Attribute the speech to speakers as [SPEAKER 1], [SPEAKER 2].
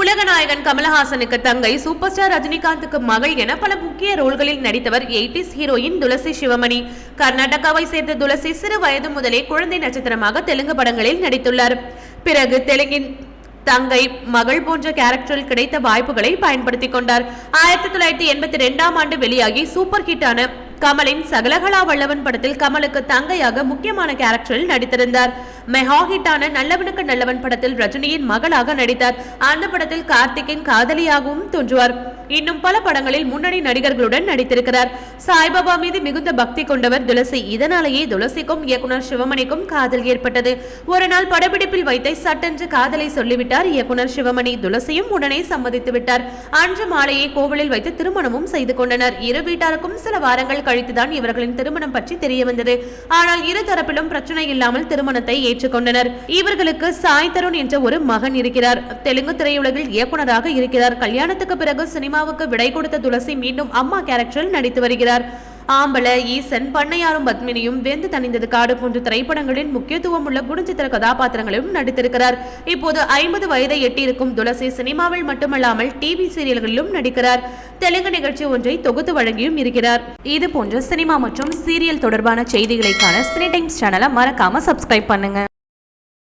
[SPEAKER 1] உலகநாயகன் கமலஹாசனுக்கு தங்கை super star ரஜினிகாந்துக்கு மகள் என பல முக்கிய ரோல்களில் நடித்தவர் எயிட்டிஸ் ஹீரோயின் துளசி சிவமணி. கர்நாடகாவை சேர்ந்த துளசி சிறு வயது முதலே குழந்தை நட்சத்திரமாக தெலுங்கு படங்களில் நடித்துள்ளார். பிறகு தெலுங்கின் தங்கை மகள் போன்ற கேரக்டரில் கிடைத்த வாய்ப்புகளை பயன்படுத்திக் கொண்டார். ஆயிரத்தி தொள்ளாயிரத்தி எண்பத்தி ரெண்டாம் ஆண்டு வெளியாகி சூப்பர் ஹிட்டான கமலின் சகலகலா வல்லவன் படத்தில் கமலுக்கு தங்கையாக முக்கியமான கேரக்டரில் நடித்திருந்தார். மெகா ஹிட்டான நல்லவனுக்கு நல்லவன் படத்தில் ரஜினியின் மகளாக நடித்தார். அந்த படத்தில் கார்த்திக்கின் காதலியாகவும் தோன்றுவார். இன்னும் பல படங்களில் முன்னணி நடிகர்களுடன் நடித்திருக்கிறார். சாய்பாபா மீது மிகுந்த பக்தி கொண்டவர் துளசி. இதனாலேயே துளசிக்கும் இயக்குனர் சிவமணிக்கும் காதல் ஏற்பட்டது. ஒரு நாள் படப்பிடிப்பில் வைத்த சட்டென்று காதலை சொல்லிவிட்டார் இயக்குனர் சிவமணி. துளசியும் உடனே சம்மதித்து விட்டார். அன்று மாலையே கோவிலில் வைத்து திருமணமும் செய்து கொண்டனர். இரு வீட்டாருக்கும் சில வாரங்கள் கழித்துதான் இவர்களின் திருமணம் பற்றி தெரிய வந்தது ஆனால் இரு தரப்பிலும் பிரச்சனை இல்லாமல் திருமணத்தை ஏற்றுக்கொண்டனர். இவர்களுக்கு சாய் தருண் என்ற ஒரு மகன் இருக்கிறார். தெலுங்கு திரையுலகில் இயக்குனராக இருக்கிறார். கல்யாணத்துக்கு பிறகு சினிமாவுக்கு விடை கொடுத்த துளசி மீண்டும் அம்மா கேரக்டரில் நடித்து வருகிறார். ஆம்பல ஈசன் பண்ணையாரும் பத்மினியும் வெந்து தணிந்தது காடு போன்ற திரைப்படங்களில் முக்கியத்துவம் உள்ள குணச்சித்திர கதாபாத்திரங்களிலும் நடித்திருக்கிறார். இப்போது ஐம்பது வயதை எட்டியிருக்கும் துளசி சினிமாவில் மட்டுமல்லாமல் டிவி சீரியல்களிலும் நடிக்கிறார். தெலுங்கு நிகழ்ச்சி ஒன்றை தொகுத்து வழங்கியும் இருக்கிறார். இது போன்ற சினிமா மற்றும் சீரியல் தொடர்பான செய்திகளைக்கான சினி டைம்ஸ் சேனலை மறக்காம சப்ஸ்கிரைப் பண்ணுங்க.